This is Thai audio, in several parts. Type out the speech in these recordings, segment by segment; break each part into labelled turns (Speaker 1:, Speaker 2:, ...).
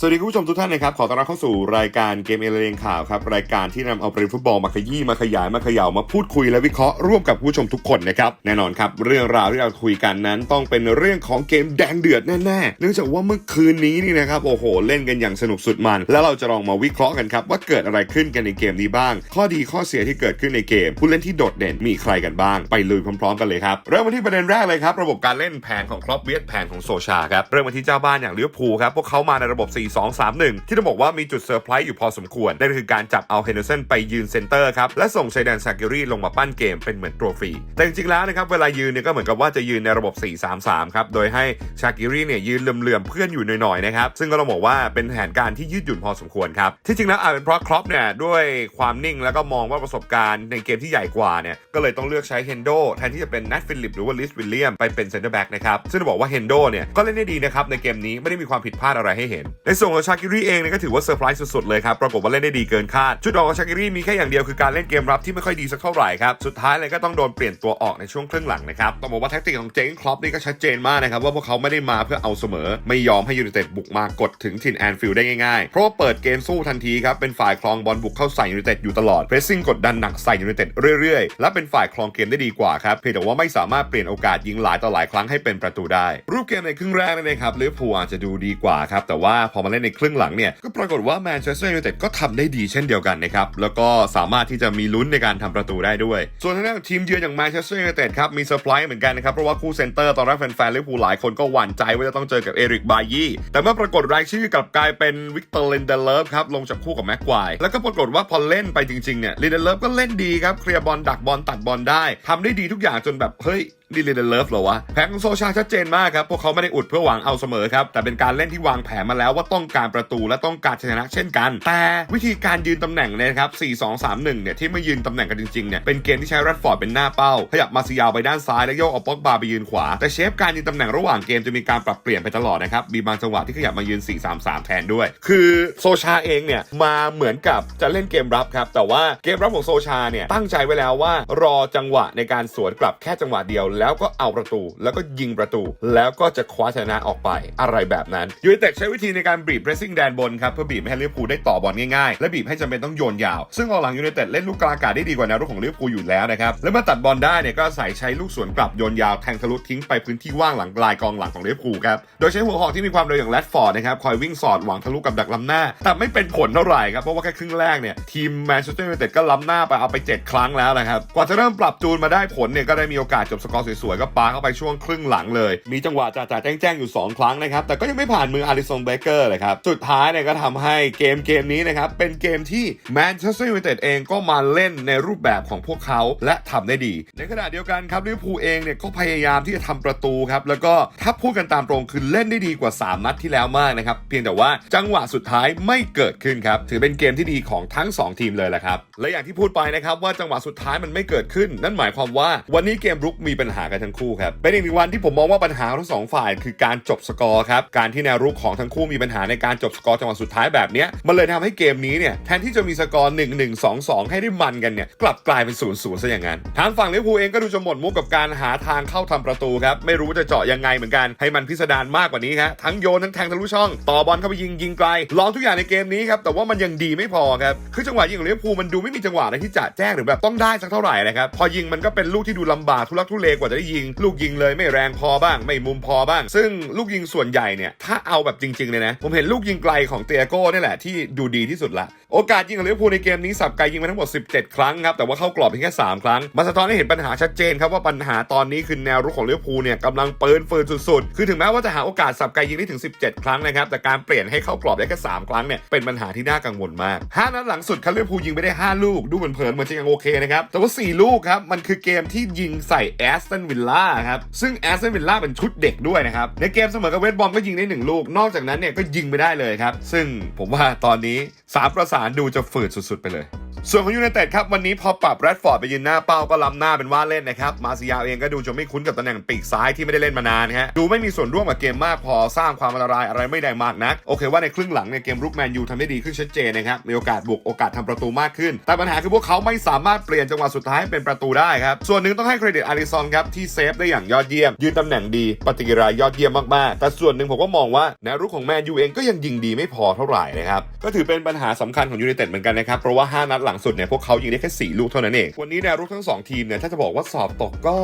Speaker 1: สวัสดีคุณผู้ชมทุกท่านนะครับ ขอต้อนรับเข้าสู่รายการเกมเอเลงข่าวครับ รายการที่นำเอาประเด็นฟุตบอลมาขยี้มาขยายมาเขย่ามาพูดคุยและวิเคราะห์ร่วมกับผู้ชมทุกคนนะครับ แน่นอนครับ เรื่องราวที่เราคุยกันนั้นต้องเป็นเรื่องของเกมแดงเดือดแน่ๆ เนื่องจากว่าเมื่อคืนนี้นี่นะครับโอ้โห เล่นกันอย่างสนุกสุดมัน แล้วเราจะลองมาวิเคราะห์กันครับว่าเกิดอะไรขึ้นกันในเกมนี้บ้าง ข้อดีข้อเสียที่เกิดขึ้นในเกม ผู้เล่นที่โดดเด่นมีใครกันบ้าง ไปลุยพร้อมๆ กันเลยครับเริ่มมาที่ประเด็นแรกเลยครับระบบการเล่นแผนของครอปเวียดแผนของโซชาครับเริ่มมาที่เจ้าบ้านอย่างลิเวอร์พูลครับพวกเขามาในระบบ4-2-3-1 ที่ต้องบอกว่ามีจุดเซอร์ไพรส์อยู่พอสมควร นั่นคือการจับเอาเฮนเดอร์สันไปยืนเซนเตอร์ครับ และส่งไซแดนซากิรีลงมาปั้นเกมเป็นเหมือนตัวฟรีแต่จริงๆแล้วนะครับเวลายืนเนี่ยก็เหมือนกับว่าจะยืนในระบบ 4-3-3 ครับ โดยให้ชากิรีเนี่ยยืนเหลื่อมๆเพื่อนอยู่หน่อยๆนะครับซึ่งก็ต้องบอกว่าเป็นแผนการที่ยืดหยุ่นพอสมควรครับที่จริงแล้วอาจเป็นเพราะครอปเนี่ยด้วยความนิ่งแล้วก็มองว่าประสบการณ์ในเกมที่ใหญ่กว่าเนี่ยก็เลยต้องเลือกใช้เฮนโดแทนที่จะเป็นนัทฟิลิปหรือว่าลิสวิลเลียมไปเป็นเซนเตอร์แบ็กนะครับซึ่งต้องบอกว่าเฮนโดเนี่ยก็เล่นได้ดีนะครับในเกมนี้ไม่ได้มีความผิดพลาดอะไรให้เห็นในส่วนของชากิรีเองเนี่ยก็ถือว่าเซอร์ไพรส์สุดๆเลยครับ ปรากฏว่าเล่นได้ดีเกินคาด จุดอ่อนของชากิรีมีแค่อย่างเดียวคือการเล่นเกมรับที่ไม่ค่อยดีสักเท่าไหร่ครับ สุดท้ายเลยก็ต้องโดนเปลี่ยนตัวออกในช่วงครึ่งหลังนะครับ ต้องบอกว่าแท็กติกของเจงครอปนี่ก็ชัดเจนมากนะครับว่าพวกเขาไม่ได้มาเพื่อเอาเสมอ ไม่ยอมให้ยูไนเต็ดบุกมากดถึงถิ่นแอนฟิลด์ได้ง่ายๆ เพราะว่าเปิดเกมสู้ทันทีครับ เป็นฝ่ายครองบอลบุกเข้าใส่ยูไนเต็ดอยู่ตลอดเพรสซิ่งกดดันหนักใส่ยูไนเต็ดเรื่อยๆ และเป็นฝ่ายครองเกมได้ดีกว่าครับ เพียงแต่ว่าไม่สามารถเปลี่ยนโอกาสยิงหลายต่อหลายครั้งให้เป็นประตูได้ รูปเกมในครึ่งแรกนี่นะครับลิเวอร์พูลอาจจะดูดีกว่าครับแต่ว่าพอมาเล่นในครึ่งหลังเนี่ยก็ปรากฏว่าแมนเชสเตอร์ยูไนเต็ดก็ทำได้ดีเช่นเดียวกันนะครับแล้วก็สามารถที่จะมีลุ้นในการทำประตูได้ด้วย ส่วนทางด้านทีมเยือนอย่างแมนเชสเตอร์ยูไนเต็ดครับมีเซอร์ไพรส์เหมือนกันนะครับเพราะว่าคู่เซนเตอร์ตอนแรกแฟนๆลิเวอร์พูลหลายคนก็หวั่นใจว่าจะต้องเจอกับเอริกบายี่แต่เมื่อปรากฏรายชื่อกลับกลายเป็นวิกเตอร์เลนเดเลฟครับลงจากคู่กับแม็กควายแล้วก็ปรากฏว่าพอเล่นไปจริงๆเนี่ยเลนเดเลฟก็เล่นดีครับเคลียร์บอลดักบอลตัดบอลได้ทำได้ดีทุกอย่างจนแบบเฮ้ย นี่เรนเลิฟเหรอวะแผนของโซชาชัดเจนมากครับ พวกเขาไม่ได้อุดเพื่อหวังเอาเสมอครับ แต่เป็นการเล่นที่วางแผนมาแล้วว่าต้องการประตูและต้องการชนะเช่นกัน แต่วิธีการยืนตำแหน่งเนี่ยครับ 4 2 3 1 เนี่ยที่ไม่ยืนตำแหน่งกันจริงๆ เนี่ย เป็นเกมที่ใช้แรดฟอร์ดเป็นหน้าเป้า ขยับมาซิยาวไปด้านซ้ายและโยกเอาป็อกบาไปยืนขวา แต่เชฟการยืนตำแหน่งระหว่างเกมจะมีการปรับเปลี่ยนไปตลอดนะครับ มีบางจังหวะที่ขยับมายืน 4 3 3 แทนด้วย คือโซชาเองเนี่ยมาเหมือนกับจะเล่นเกมรับครับ แต่ว่าเกมรับของโซชาเนี่ยตั้งใจไว้แล้วว่ารอจังหวะในการสวนกลับแค่จังหวะเดียวแล้วก็เอาประตู แล้วก็ยิงประตู แล้วก็จะคว้าชนะออกไปอะไรแบบนั้นยูไนเต็ดใช้วิธีในการบีบเพรสซิ่งแดนบนครับเพื่อบีบให้ลิเวอร์พูลได้ต่อบอลง่ายๆ และบีบให้จำเป็นต้องโยนยาว ซึ่งกองหลังยูไนเต็ดเล่นลูกกลางอากาศได้ดีกว่าแนวรุกของลิเวอร์พูลอยู่แล้วนะครับและเมื่อตัดบอลได้เนี่ยก็ใส่ใช้ลูกสวนกลับโยนยาวแทงทะลุทิ้งไปพื้นที่ว่างหลังลายกองหลังของลิเวอร์พูลครับโดยใช้หัวหอกที่มีความเร็วอย่างแรดฟอร์ดนะครับคอยวิ่งสอดหวังทะลุกับดักล้ำหน้า แต่ไม่เป็นผลเท่าไหร่ครับเพราะว่าแค่ครึ่งแรกเนี่ยทีมแมนเชสเตอร์ยูไนเต็ดก็ล้ำหน้าไปเอาไปเจ็ดครั้งแล้วนะครับกว่าจะเริ่มปรับจูนมาได้ผลเนี่ยก็ได้มีโอกาสจบสกอร์สวยๆก็ปาเข้าไปช่วงครึ่งหลังเลย มีจังหวะจ่าๆแจ้งๆอยู่ 2 ครั้งนะครับ แต่ก็ยังไม่ผ่านมืออาริสันเบเกอร์เลยครับ สุดท้ายเนี่ยก็ทำให้เกมเกมนี้นะครับ เป็นเกมที่แมนเชสเตอร์ยูไนเต็ดเองก็มาเล่นในรูปแบบของพวกเขาและทำได้ดี ในขณะเดียวกันครับลิเวอร์พูลเองเนี่ยก็พยายามที่จะทำประตูครับแล้วก็ถ้าพูดกันตามตรงคือเล่นได้ดีกว่า 3 นัดที่แล้วมากนะครับเพียงแต่ว่าจังหวะสุดท้ายไม่เกิดขึ้นครับถือเป็นเกมที่ดีของทั้ง 2 ทีมเลยแหละครับและอย่างที่พูดไปนะครับว่าจังหวะสุดท้ายมันไม่เกิดขึ้น นั่นหมายความว่าวันนี้เกมรุกมีปัญหากันทั้งคู่ครับ เป็นอีกหนึ่งวันที่ผมมองว่าปัญหาทั้งสองฝ่ายคือการจบสกอร์ครับ การที่แนวรุกของทั้งคู่มีปัญหาในการจบสกอร์จังหวะสุดท้ายแบบนี้ มันเลยทำให้เกมนี้เนี่ยแทนที่จะมีสกอร์1 1 2 2 ให้ได้มันกันเนี่ยกลับกลายเป็น0 0ซะอย่างนั้นทางฝั่งลิเวอร์พูลเองก็ดูจะหมดมุกกับการหาทางเข้าทำประตูครับไม่รู้จะเจาะยังไงเหมือนกันให้มันพิสดารมากกว่านี้ครับทั้งโยนทั้งแทงทะลุช่องต่อบอลเข้าไปยิงยิงไกลลองทุกอย่างในเกมนี้ครับแต่ว่ามันยังดีไม่พอครับคือจังหวะยิงของลิเวอร์พูลมันดูไม่มีจังหวะอะไรที่จะแจ้งหรือแบบต้องได้สักเท่าไหร่นะครับพอยิงมันก็เป็นลูกที่ดูลำบากทุลักทุเลกว่าจะได้ยิง ลูกยิงเลยไม่แรงพอบ้าง ไม่มุมพอบ้าง ซึ่งลูกยิงส่วนใหญ่เนี่ยถ้าเอาแบบจริงๆเลยนะ ผมเห็นลูกยิงไกลของเตียโก้นี่แหละที่ดูดีที่สุดละ โอกาสยิงของลิเวอร์พูลในเกมนี้สับไกยิงมาทั้งหมด 17 ครั้งครับแต่ว่าเข้ากรอบเพียงแค่ 3 ครั้งมาสะท้อนให้เห็นปัญหาชัดเจนครับว่าปัญหาตอนนี้คือแนวรุกของลิเวอร์พูลเนี่ยกำลังเปินเฟินสุดๆ คือถึงแม้ว่าจะหาโอกาสสับไกยิงได้ถึง 17 ครั้งนะครับแต่การเปลี่ยนให้เข้ากรอบได้แค่ 3 ครั้งเนี่ยเป็นปัญหาที่น่ากังวลมาก5นัดหลังสุดครับลิเวอร์พูลยิงไปได้ 5 ลูกดูเหมือนเผินเหมือนจะยังโอเคนะครับแต่ว่า 4 ลูกครับมันคือเกมที่ยิงใส่แอสตันวิลล่าครับซึ่งแอสตันวิลล่าเป็นชุดเด็กด้วยนะครับในเกมเสมอกับเวสบอมก็ยิงได้หนึ่งลูก นอกจากนั้นเนี่ยก็ยิงไม่ได้เลยครับซึ่งผมว่าตอนนี้สามประสานดูจะฝืดสุด ๆ ไปเลย ส่วนของยูไนเต็ดครับวันนี้พอปรับแรดฟอร์ดไปยืนหน้าเป้าก็ล้ำหน้าเป็นว่าเล่นนะครับมาซิยาเองก็ดูจะไม่คุ้นกับตำแหน่งปีกซ้ายที่ไม่ได้เล่นมานานฮะดูไม่มีส่วนร่วมกับเกมมากพอสร้างความอันตรายอะไรไม่ได้มากนัก โอเคว่าในครึ่งหลังเนี่ยเกมรุกแมนยูทำได้ดีขึ้นชัดเจนนะครับมีโอกาสบุกโอกาสทำประตูมากขึ้น แต่ปัญหาคือพวกเขาไม่สามารถเปลี่ยนจังหวะสุดท้ายให้เป็นประตูได้ครับส่วนหนึ่งต้องให้เครดิตอาริซอนครับที่เซฟได้อย่างยอดเยี่ยม ยืนตำแหน่งดีปฏิกิริยายอดเยี่ยมมากๆแต่ส่วนหนึ่งผมก็มองว่าแนวรุกของแมนยูเองก็ยังยิงดีไม่พอเท่าไหร่นะครับก็ถือเป็นปัญหาสำคัญของยูไนเต็ดเหมือนกันนะครับเพราะว่าห้านัดหลังสุดเนี่ยพวกเขายิงได้แค่สี่ลูกเท่านั้นเอง วันนี้แนวรุกทั้งสองทีมเนี่ยถ้าจะบอกว่าสอบตกก็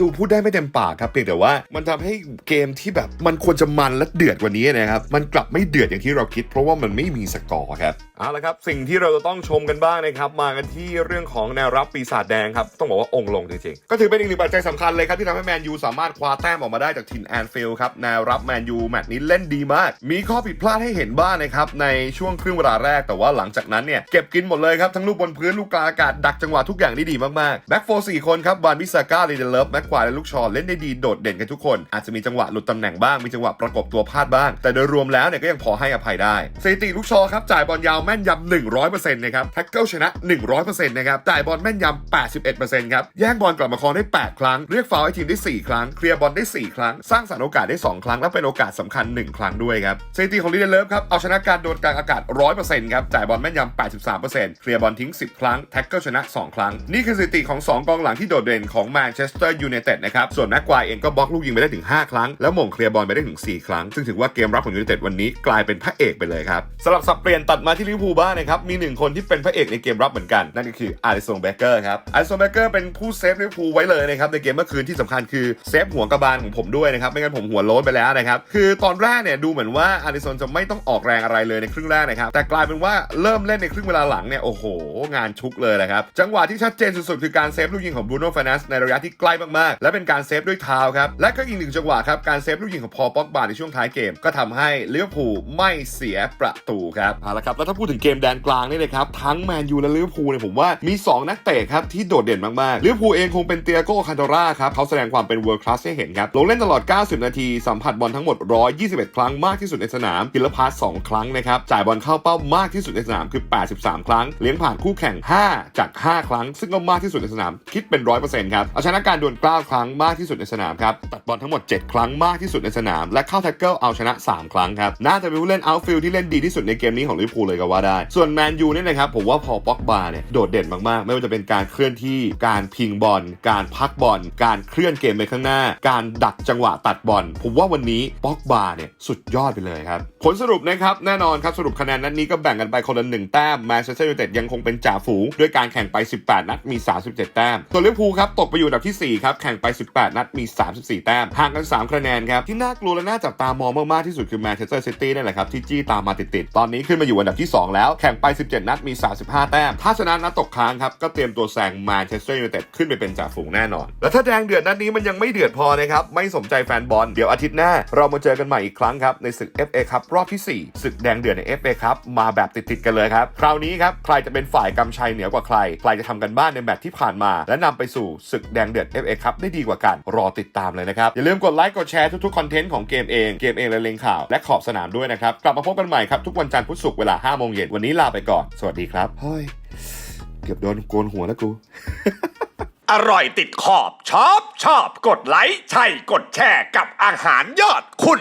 Speaker 1: ดูพูดได้ไม่เต็มปากครับเพียงแต่ว่ามันทำให้เกมที่แบบมันควรจะมันและเดือดกว่านี้นะครับมันกลับไม่เดือดอย่างที่เราคิด เพราะว่ามันไม่มีสกอร์ครับ เอาละครับสิ่งที่เราจะต้องชมกันบ้างนะครับมากันที่เรื่องของแนวรับปีศาจแดงครับต้องบอกว่าองค์ลงจริงๆ ก็ถือเป็นอีกหนึ่งปัจจัยสำคัญเลยครับที่ทำให้แมนยูสามารถคว้าแต้มออกมาได้จากถิ่นแอนฟิลด์ครับแนวรับแมนยูแมตช์นี้เล่นดีมาก มีข้อผิดพลาดให้เห็นบ้างนะครับในช่วงครึ่งเวลาแรกแต่ว่าหลังจากนั้นเนี่ยเก็บกินหมดเลยครับทั้งลูกบนพื้นลูกกลางอากาศดักจังหวะทุกอย่างได้ดีมากๆแบ็กโฟร์สี่คนครับบานบิสาก้าลีเดเลฟแม็กควายและลูกชอเล่นได้ดีโดดเด่นกันทุกคน อาจจะมีจังหวะหลุดตำแหน่งบ้างมีจังหวะประกบตัวพลาดบ้าง แต่โดยรวมแล้วเนี่ยก็ยังพอให้อภัยได้สถิติลูกชอครับจ่ายบอลยาวแม่นยำ100%นะครับแท็กเกิลชนะ 100%นะครับจ่ายบอลแม่นยำ81%ครับแย่งบอลกลับมาครองได้ 8 ครั้ง เรียกฟาวให้ทีมได้ 4 ครั้ง เคลียร์บอลได้ 4 ครั้ง สร้างสรรค์โอกาสได้ 2 ครั้ง และเป็นโอกาสสำคัญ 1 ครั้งด้วยครับสถิติของลีเดเลิฟครับเอาชนะการโดนกลางอากาศ 100%ครับจ่ายบอลแม่นยำ83%เคลียร์บอลทิ้ง 10 ครั้งแท็กเกิลชนะ 2 ครั้ง นี่คือสถิติของ 2 กองหลังที่โดดเด่นของแมนเชสเตอร์ยูไนเต็ดนะครับส่วนแม็กควายเองก็บล็อกลูกยิงไปได้ถึง 5 ครั้ง แล้วหม่งเคลียร์บอลไปได้ถึง 4 ครั้ง ซึ่งถือว่าเกมรับของยูไนเต็ดวันนี้กลายเป็นพระเอกไปเลยครับสำหรับสับเปลี่ยนตัดมาที่ลิวอร์พูลบ้างนะครับ มีหนึ่งคนที่เป็นพระเอกในเกมรับเหมือนกัน นั่นก็คืออาริสงเบเกอร์ครับอาริสงเบเกอร์เป็นผู้เซฟลิเวอร์พูลไว้เลยนะครับในเกมเมื่อคืนที่สำคัญคือเซฟหัวกระบาลของผมด้วยนะครับไม่งั้นผมหัวโล้นไปแล้วนะครับคือตอนแรกเนี่ยดูเหมือนว่าอาริสงจะไม่ต้องออกแรงอะไรเลยในครึ่งแรกนะครับแต่กลายเป็นว่าเริ่มเล่นในครึ่งเวลาหลังเนี่ยโอ้โห งานชุกเลยนะครับจังหวะที่ชัดเจนสุดๆคือการเซฟลูกยิงของบรูโน่ฟานัสในระยะที่ใกล้มากๆและเป็นการเซฟด้วยเท้าครับและก็อีกหนึ่งจังหวะครับการเซฟลูกยิงของพอป็อกบาในช่วงท้ายเกม ก็ทำให้ลิเวอร์พูลไม่เสียประตูครับเอาละครับแล้วถ้าพูดถึงเกมแดนกลางนี่นะครับทั้งแมนยูและลิเวอร์พูลเนี่ยผมว่ามี 2 นักเตะครับที่โดดเด่นมากๆลิเวอร์พูลเองคงเป็นเตียโก้คันโดราครับเขาแสดงความเป็นเวิร์คลาสให้เห็นครับลงเล่นตลอด 90 นาที สัมผัสบอลทั้งหมด 121 ครั้งมากที่สุดในสนามกิลพาส2ครั้งนะครับจ่ายบอลเข้าเป้ามากที่สุดในสนามคือ 83 ครั้ง เลี้ยงผ่านคู่แข่ง 5 จาก 5 ครั้ง ซึ่งก็มากที่สุดในสนามคิดเป็น 100%ครับเอาชนะการดวล9ครั้งมากที่สุดในสนามครับตัดบอลทั้งหมด 7 ครั้งมากที่สุดในสนาม และเข้าแท็กเกิลเอาชนะ 3 ครั้งครับน่าจะเป็นผู้เล่นเอาฟิลที่เล่นดีที่สุดในเกมนี้ของลิเวอร์พูลเลยก็ว่าได้ ส่วนแมนยูเนี่ยนะครับผมว่าพอป็อกบาเนี่ยโดดเด่นมากๆ ไม่ว่าจะเป็นการเคลื่อนที่การพิงบอล การพักบอล การเคลื่อนเกมไปข้างหน้า การดักจังหวะตัดบอลผมว่าวันนี้ป็อกบาเนี่ยสุดยอดไปเลยครับ ผลสรุปนะครับแน่นอนครับสรุปคะแนนนัดนี้ก็แบ่งกันไปคนละหนึ่งแต้มแมนเชสเตอร์ยูไนเต็ดยังคงเป็นจ่าฝูงด้วยการแข่งไป 18 นัดมี 37 แต้มส่วนลิเวอร์พูลครับตกไปอยู่อันดับที่ 4 ครับ แข่งไป 18 นัดมี 34 แต้มห่างกัน 3 คะแนนครับ ที่น่ากลัวและน่าจับตามองมาก ๆ ที่สุดคือแมนเชสเตอร์ซิตี้นั่แหละครับ ที่จี้ตามมาติด ๆ ตอนนี้ขึ้นมาอยู่อันดับที่ 2แล้ว แข่งไป 17 นัดมี 35 แต้ม ถ้าชนะนัดตกค้างครับ ก็เตรียมตัวแซงแมนเชสเตอร์ยูไนเต็ดขึ้นไปเป็นจ่าฝูงแน่นอน แล้วถ้าแดงเดือดนัดนี้มันยังไม่เดือดพอนะครับ ไม่สมใจแฟนบอล เดี๋ยวอาทิตย์หน้า เรามาเจอกันใหม่อีกครั้งครับ ในศึก FA ครับรอบที่ 4 ศึกแดงเดือดใน FA ครับมาแบบติดๆกันเลยครับ คราวนี้ครับใครจะเป็นฝ่ายกำชัยเหนือกว่าใคร ใครจะทำกันบ้านในแมตช์ที่ผ่านมา และนำไปสู่ศึกแดงเดือด FA ครับได้ดีกว่ากัน รอติดตามเลยนะครับอย่าลืมกดไลค์กดแชร์ทุกๆคอนเทนต์ของเกมเองเกมเองและเลงข่าวและขอบสนามด้วยนะครับกลับมาพบกันใหม่ครับทุกวันจันทร์พุธศุกร์เวลา5โมงเย็น วันนี้ลาไปก่อน สวัสดีครับเฮ้ยเกือบโดนโกนหัวแล้วกู
Speaker 2: อร่อยติดขอบชอบชอบกดไลค์ใช่กดแชร์กับอาหารยอดคุณ